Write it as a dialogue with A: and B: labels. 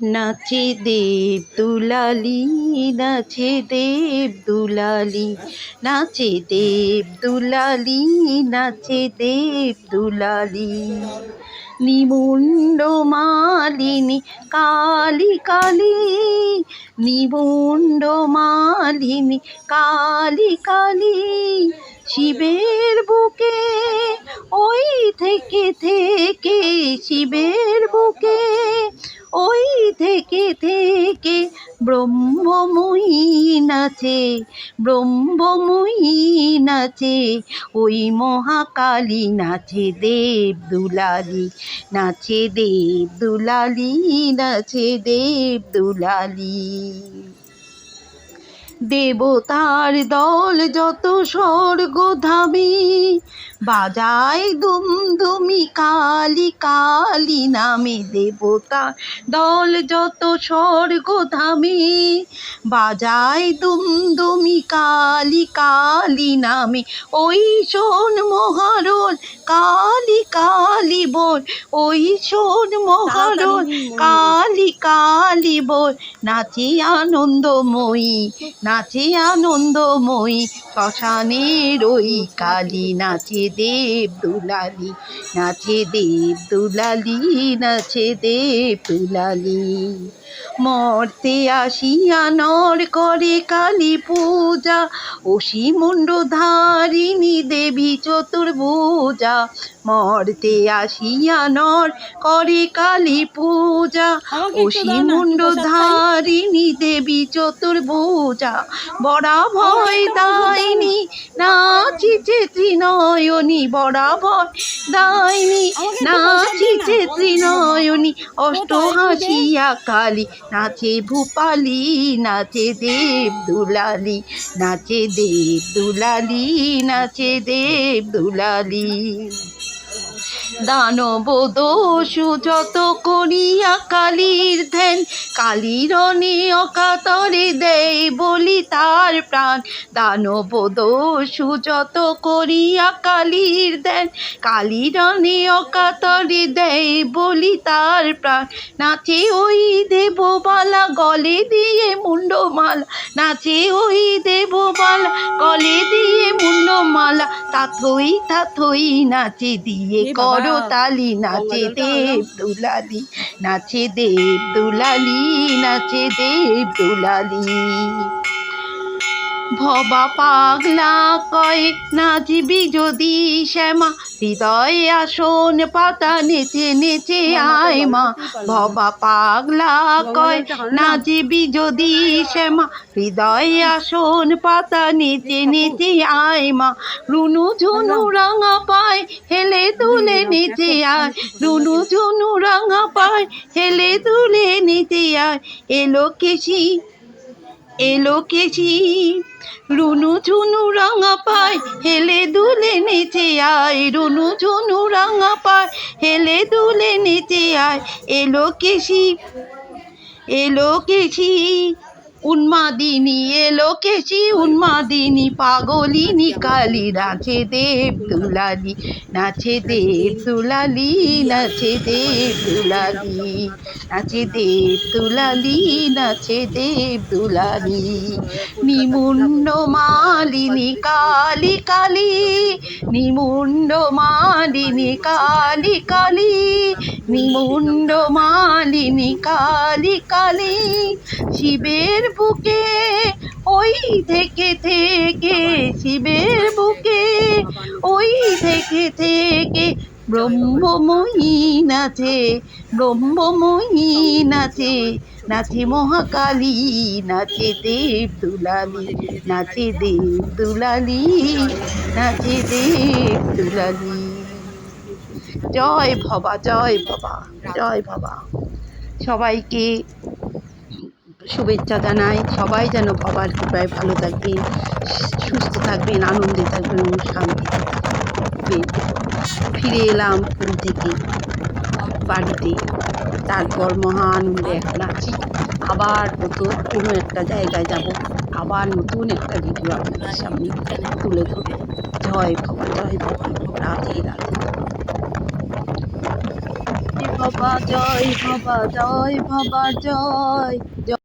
A: নাচে দেব দুলালি, নাচে দেব দুলালি, নাচে দেব দুলালি, নাচে দেব দুলালি। নিমুণ্ড মালিনী, কালী কালী, নিমুণ্ড মালিনী, কালী কালী, শিবের বুকে, ওই থেকে থেকে শিবের বুকে ওই থেকে থেকে ব্রহ্মময়ী নাচে ব্রহ্মময়ী নাচে, ওই মহাকালী নাচে দেব দুলালি নাচে দেব দুলালি নাচে দেব দুলালি দেবতার দল যত স্বর্গধামী বাজায় দুমদুমি কালী কালী নামে দেবতার দল যত স্বর্গধামী বাজায় দুমদুমি কালী কালী নামে। ওই শোন মহারণ কালী কালী বল ওই শোন মহারণ কালী কালী বল নাচে আনন্দময়ী নাচে আনন্দময়ী শ্মশানের ওই কালী। নাচে দেব দুলালি নাচে দেব দুলালি নাচে দেব দুলালি। মর্তে আসিয়া নর করে কালী পূজা অসীমুণ্ড ধারিণী দেবী চতুর্ভুজা। মর্তে আসিয়া নর করে কালী পূজা অসীমুণ্ড ধারিণী দেবী চতুর্ভুজা। বড়া ভয় দায়নি নাচিছে ত্রিনয়নী বড়া ভয় দায়নি নাচিছে ত্রিনয়নী অষ্ট হাসিয়া কালী নাচে ভূপালি নাচে দেব দুলালি নাচে দেব দুলালি নাচে দেব দুলালি। দানব দোষু যত করিয়া কালীর ধ্যান কালীর অকাতরে দেয় বলি তার প্রাণ। দানব দোষু যত করিয়া কালীর ধ্যান কালীর অকাতরে দেয় বলি তার প্রাণ। নাচে ওই দেববালা গলে দিয়ে মুন্ডমালা নাচে ওই দেববালা গলে দিয়ে মুন্ডমালা তাথই তাথই নাচে দিয়ে করো তালি নাচে দেব দুলালি নাচে দেব দুলালি নাচে দেব দুলালি ভবা পাগলা কয় নাচবি যদি শ্যামা হৃদয়ে আসন পাতা নেচে নেচে আয় মা ভবা পাগলা কয় নাচবি যদি শ্যামা হৃদয়ে আসন পাতা নেচে নেচে আয় মা রুনু ঝুনু রাঙা পায় হেলে তুলে নেচে আয় রুনু ঝুনু রাঙা পায় হেলে তুলে নেচে আয় এলো কেশি এলো কেজি রুনু ঝুনু রাঙা পায়, হেলে দুলে নেচে আয়। রুনু ঝুনু রাঙা পায়, হেলে দুলে নেচে আয়। এলো কেশি এলো কেশি উন্মাদিনী এলো কেশি উন্মাদিনী পাগলিনী কালী নাচে দেব দুলালি, নাচে দেব দুলালি, নাচে দেব দুলালি, নাচে দেব দুলালি, নাচে দেব দুলালি, নিমুণ্ড মালিনী কালী কালী, নিমুণ্ড মালিনী কালী কালী নিমুণ্ড মালিনী কালী কালী শিবের বুকে, ওই থেকে থেকে শিবের বুকে, ওই থেকে থেকে ব্রহ্মময়ী নাচে ব্রহ্মময়ী নাচে নাচে মহাকালী, নাচে দেব দুলালি নাচে দেব দুলালি নাচে দেব দুলালি জয় ভবা জয় ভবা জয় ভবা। সবাইকে শুভেচ্ছা জানাই, সবাই যেন বাবার কৃপায় ভালো থাকবেন সুস্থ থাকবেন, আনন্দে থাকবেন শান্তিতে থাকবেন। ফিরে এলাম পুরী থেকে বাড়িতে। তারপর মহা আনন্দে এখন আছি আবার নতুন কোনো একটা জায়গায় যাব। আবার নতুন একটা ভিডিও আপনাদের সামনে তুলে ধরবো। জয় বাবা জয় বাবা রাধে রাধে। ভবা জয় ভবা জয় ভবা জয়।